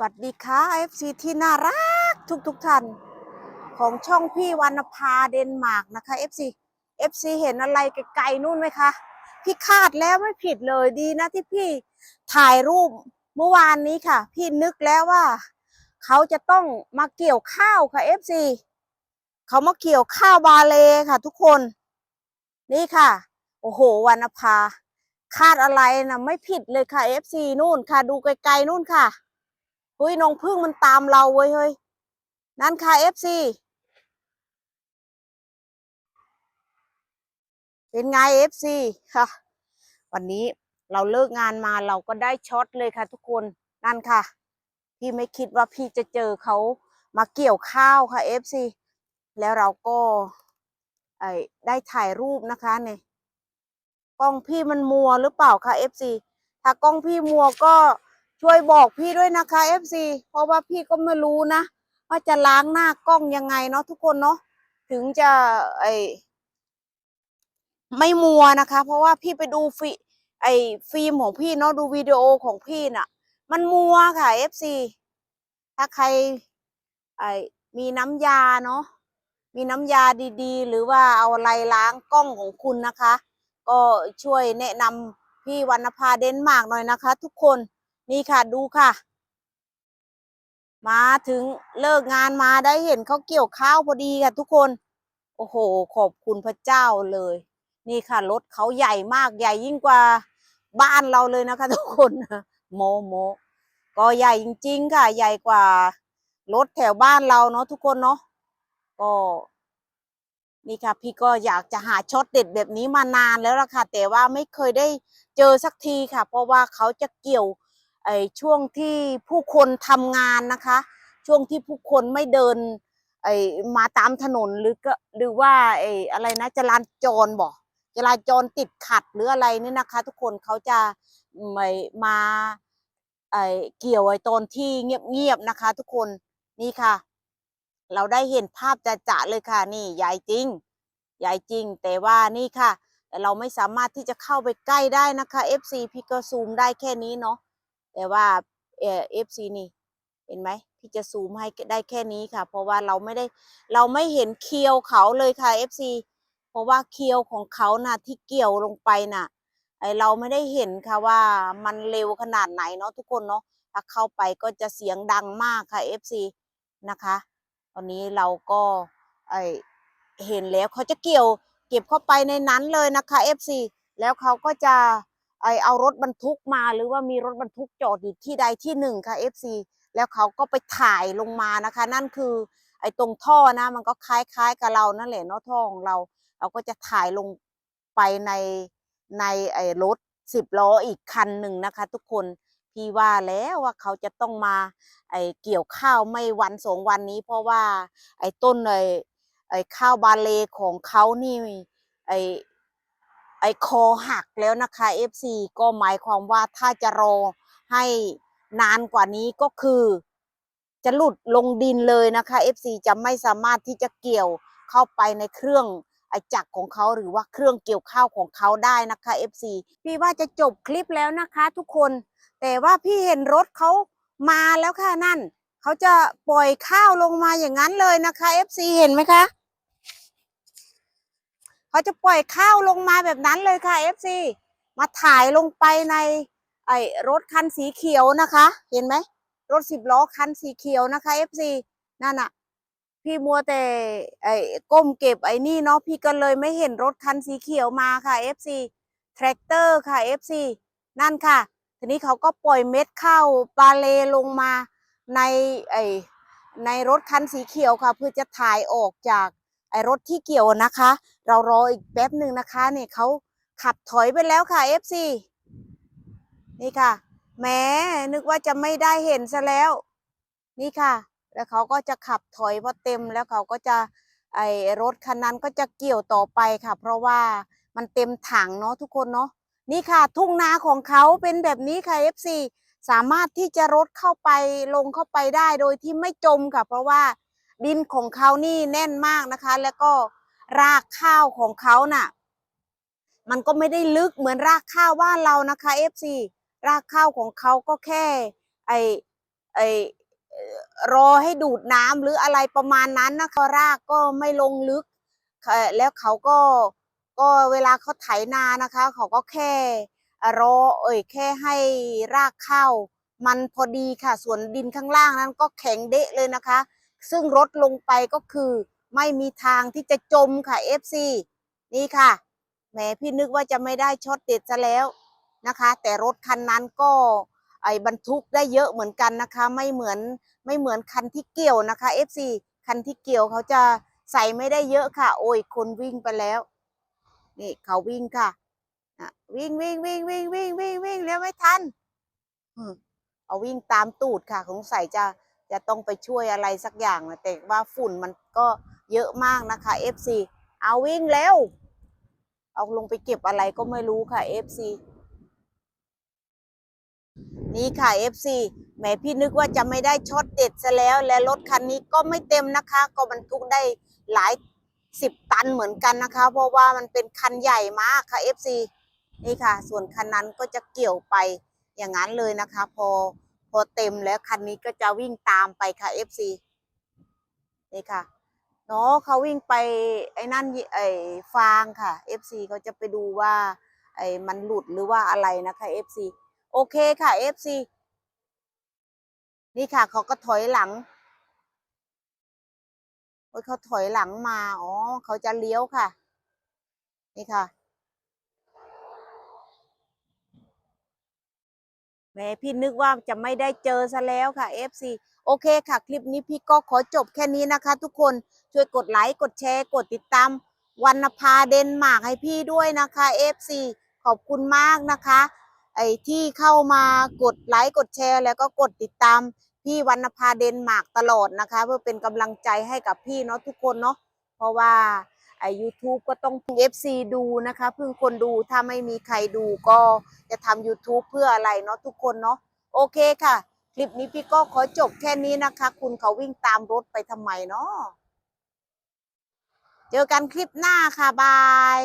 วัสดีค่ะ FC ที่น่ารักทุกทุกท่านของช่องพี่วรรณภาเดนมาร์กนะคะ FC FC เห็นอะไรไกลๆนู่นไหมคะ พี่คาดแล้วไม่ผิดเลยดีนะที่พี่ถ่ายรูปเมื่อวานนี้ค่ะ พี่นึกแล้วว่า เขาจะต้องมาเกี่ยวข้าวค่ะ FC เขามาเกี่ยวข้าวบาเลค่ะ ทุกคน นี่ค่ะ โอ้โหวรรณภาคาดอะไรนะไม่ผิดเลยค่ะ FC นู่นค่ะ ดูไกลๆนู่นค่ะ เฮ้ยน้องพึ่งมันตามเราเว้ยเฮ้ยนั่นค่ะ FC เป็นไง FC ค่ะ วันนี้เราเลิกงานมาเราก็ได้ช็อตเลยค่ะ ทุกคนนั่นค่ะ พี่ไม่คิดว่าพี่จะเจอเขามาเกี่ยวข้าวค่ะ FC แล้วเราก็ไอ้ได้ถ่ายรูปนะคะเนี่ยกล้องพี่มันมัวหรือเปล่าคะ FC ถ้ากล้องพี่มัวก็ ช่วยบอกพี่ด้วยนะคะ FC เพราะว่าพี่ก็ไม่รู้นะ ว่าจะล้างหน้ากล้องยังไงเนาะทุกคนเนาะถึงจะไอไม่มัวนะคะ เพราะว่าพี่ไปดูฟิไอฟิล์มของพี่เนาะดูวิดีโอของพี่น่ะ มันมัวค่ะ FC ถ้าใครไอมีน้ำยาเนาะมีน้ำยาดีๆ หรือว่าเอาอะไรล้างกล้องของคุณนะคะ ก็ช่วยแนะนำพี่วรรณภาเดนมาร์กหน่อยนะคะ ทุกคน นี่ค่ะดูค่ะ มาถึงเลิกงานมาได้เห็นเขาเกี่ยวข้าวพอดีค่ะทุกคน โอ้โห ขอบคุณพระเจ้าเลย นี่ค่ะรถเขาใหญ่มากใหญ่ยิ่งกว่าบ้านเราเลยนะคะ ทุกคนโมโมก็ใหญ่จริง ๆ ค่ะ ใหญ่กว่ารถแถวบ้านเราเนาะทุกคนเนาะก็นี่ค่ะพี่ก็อยากจะหาช็อตเด็ดแบบนี้มานานแล้วล่ะค่ะ แต่ว่าไม่เคยได้เจอสักทีค่ะ เพราะว่าเขาจะเกี่ยว ช่วงที่ผู้คนทำงานนะคะ ช่วงที่ผู้คนไม่เดินไอ้มาตามถนนหรือก็หรือว่าไอ้อะไรนะจราจรบอกจราจรติดขัดหรืออะไรนี่นะคะ ทุกคนเขาจะไม่มาไอ้เกี่ยวไอ้ตอนที่เงียบๆนะคะ ทุกคนนี่ค่ะ เราได้เห็นภาพจะๆเลยค่ะ นี่ใหญ่จริงใหญ่จริง แต่ว่านี่ค่ะแต่เราไม่สามารถที่จะเข้าไปใกล้ได้นะคะ FC พี่ก็ซูมได้แค่นี้เนาะ แต่ว่าเออฟซีนี่เห็นไหมพี่จะซูมให้ได้แค่นี้ค่ะ เพราะว่าเราไม่ได้เราไม่เห็นเคียวเขาเลยค่ะ FC เพราะว่าเคียวของเขาน่ะที่เกี่ยวลงไปน่ะไอเราไม่ได้เห็นค่ะว่ามันเร็วขนาดไหนเนาะทุกคนเนาะถ้าเข้าไปก็จะเสียงดังมากค่ะ FC นะคะตอนนี้เราก็ไอเห็นแล้วเขาจะเกี่ยวเก็บเข้าไปในนั้นเลยนะคะ FC แล้วเขาก็จะ ไอเอารถบรรทุกมาหรือว่ามีรถบรรทุกจอดอยู่ที่ใดที่หนึ่งค่ะ FC แล้วเขาก็ไปถ่ายลงมานะคะ นั่นคือ ไอตรงท่อนะ มันก็คล้ายๆกับเรานั่นแหละเนาะท่อของเรา เราก็จะถ่ายลงไปในในไอรถสิบล้ออีกคันหนึ่งนะคะ ทุกคนพี่ว่าแล้วว่าเขาจะต้องมา ไอเกี่ยวข้าวไม่วันสองวันนี้ เพราะว่า ไอต้นไอไอข้าวบาเลของเขานี่ไอ ไอคอหักแล้วนะคะ FC ก็หมายความว่าถ้าจะรอให้นานกว่านี้ก็คือ จะหลุดลงดินเลยนะคะ FC จะไม่สามารถที่จะเกี่ยวเข้าไปในเครื่องไอจักรของเขาหรือว่าเครื่องเกี่ยวข้าวของเขาได้นะคะ FC พี่ว่าจะจบคลิปแล้วนะคะทุกคน แต่ว่าพี่เห็นรถเขามาแล้วค่ะนั่น เขาจะปล่อยข้าวลงมาอย่างนั้นเลยนะคะ FC เห็นไหมคะ เขาจะปล่อยข้าวลงมาแบบนั้นเลยค่ะ FC มาถ่ายลงไปในไอ้รถคันสีเขียวนะคะ เห็นไหมรถสิบล้อคันสีเขียวนะคะ FC นั่นน่ะพี่มัวแต่ไอ้ก้มเก็บไอ้นี่เนาะพี่ก็เลยไม่เห็นรถคันสีเขียวมาค่ะ FC แทรกเตอร์ค่ะ FC นั่นค่ะ ทีนี้เขาก็ปล่อยเม็ดข้าวปลาเลลงมาในไอ้ในรถคันสีเขียวค่ะ เพื่อจะถ่ายออกจาก ไอรถที่เกี่ยวนะคะ เรารออีกแป๊บหนึ่งนะคะเนี่ยเขาขับถอยไปแล้วค่ะ FC นี่ค่ะแหม้นึกว่าจะไม่ได้เห็นซะแล้ว นี่ค่ะ แล้วเขาก็จะขับถอยพอเต็มแล้วเขาก็จะไอรถคันนั้นก็จะเกี่ยวต่อไปค่ะ เพราะว่ามันเต็มถังเนาะทุกคนเนาะนี่ค่ะ ทุ่งนาของเขาเป็นแบบนี้ค่ะ FC สามารถที่จะรถเข้าไปลงเข้าไปได้โดยที่ไม่จมค่ะ เพราะว่า ดินของเขานี่แน่นมากนะคะ แล้วก็รากข้าวของเขาน่ะ มันก็ไม่ได้ลึกเหมือนรากข้าวบ้านเรานะคะ FC รากข้าวของเขาก็แค่ ไอไอไอเอ่อรอให้ดูดน้ำหรืออะไรประมาณนั้นนะคะรากก็ไม่ลงลึก แล้วเขาก็ก็เวลาเขาไถนานะคะ เขาก็แค่รอเอ่ยแค่ให้รากข้าวมันพอดีค่ะ ส่วนดินข้างล่างนั้นก็แข็งเดะเลยนะคะ ซึ่งรถลงไปก็คือไม่มีทางที่จะจมค่ะ FC นี่ค่ะแหมพี่นึกว่าจะไม่ได้ช็อตเด็ดซะแล้วนะคะ แต่รถคันนั้นก็ไอ้บรรทุกได้เยอะเหมือนกันนะคะ ไม่เหมือนไม่เหมือนคันที่เกี่ยวนะคะ FC คันที่เกี่ยวเขาจะใส่ไม่ได้เยอะค่ะ โอ้ยคนวิ่งไปแล้ว นี่เขาวิ่งค่ะวิ่งวิ่งวิ่งวิ่งวิ่งวิ่งวิ่งแล้วไม่ทันเอาวิ่งตามตูดค่ะสงสัยจะ จะต้องไปช่วยอะไรสักอย่างนะแต่ว่าฝุ่นมันก็เยอะมากนะคะ FC เอาวิ่งแล้ว เอาลงไปเก็บอะไรก็ไม่รู้ค่ะ FC นี่ค่ะ FC แหมพี่นึกว่าจะไม่ได้ช็อตเด็ดซะแล้ว และรถคันนี้ก็ไม่เต็มนะคะ ก็บรรทุกได้หลายสิบตันเหมือนกันนะคะ เพราะว่ามันเป็นคันใหญ่มากค่ะ FC นี่ค่ะ ส่วนคันนั้นก็จะเกี่ยวไปอย่างนั้นเลยนะคะ พอ พอเต็มแล้วคันนี้ก็จะวิ่งตามไปค่ะ FC นี่ค่ะเนาะเขาวิ่งไปไอ้นั่นไอ้ฟางค่ะ FC เขาจะไปดูว่าไอ้มันหลุดหรือว่าอะไรนะคะ FC โอเคค่ะ FC นี่ค่ะเขาก็ถอยหลังโอ้ยเขาถอยหลังมา อ๋อ เขาจะเลี้ยวค่ะ นี่ค่ะ แม่พี่นึกว่าจะไม่ได้เจอซะแล้วค่ะ FC โอเคค่ะ คลิปนี้พี่ก็ขอจบแค่นี้นะคะ ทุกคนช่วยกดไลค์กดแชร์ กดติดตามวรรณภาเดนมาร์กให้พี่ด้วยนะคะ FC ขอบคุณมากนะคะ ไอ้ที่เข้ามากดไลค์กดแชร์ แล้วก็กดติดตามพี่วรรณภาเดนมาร์กตลอดนะคะ เพื่อเป็นกำลังใจให้กับพี่เนาะทุกคนเนาะเพราะว่า ไอยูทูบก็ต้องพึ่ง FC ดูนะคะ พึ่งคนดูถ้าไม่มีใครดูก็จะทำ YouTube เพื่ออะไรเนาะทุกคนเนาะโอเคค่ะ คลิปนี้พี่ก็ขอจบแค่นี้นะคะ คุณเขาวิ่งตามรถไปทำไมเนาะเจอกันคลิปหน้าค่ะ บาย